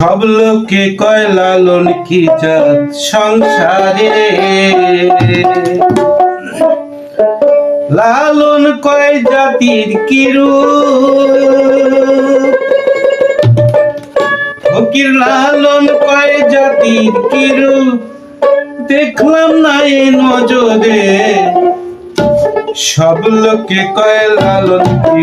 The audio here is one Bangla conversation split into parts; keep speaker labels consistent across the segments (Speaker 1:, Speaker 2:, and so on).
Speaker 1: সব লোকে কয়, লালন কি জাত সংসারে? লালন কয় জাতির কিরু ফকির লালন কয় জাতির কিরু দেখলাম না এ নজরে। সব লোকে কয়, লালন কি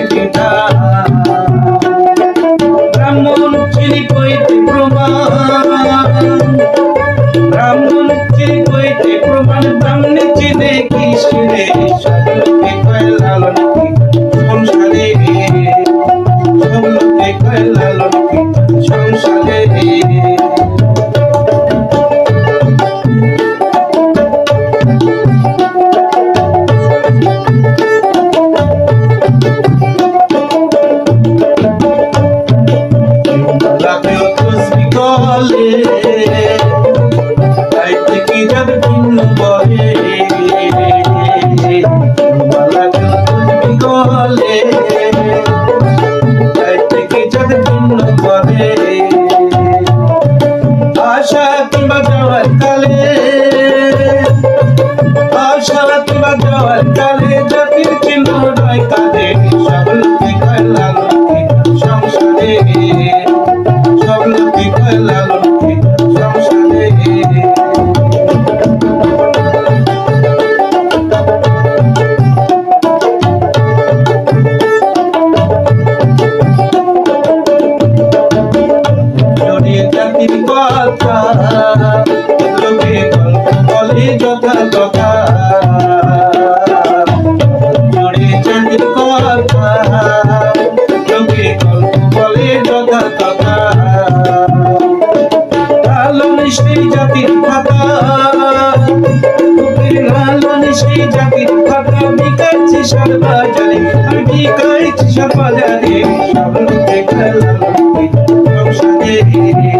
Speaker 1: কি বিধান ব্রাহ্মণ চিনি কইতে প্রমাণ। ব্রাহ্মণ চিনি গলে গাইতে কি যাবে ভিন্ন বলে। লাগল তসবি গলে গাইতে কি যাবে ভিন্ন বলে। আশা কিংবা যাওয়ার কালে, আশা কিংবা যাওয়ার কালে বলে যথা কথা জড়িয়ে জাতির কথা। লোকে গল্প বলে যথা কথা লালন সেই জাতির কথা লালন সেই জাতির সংসারে।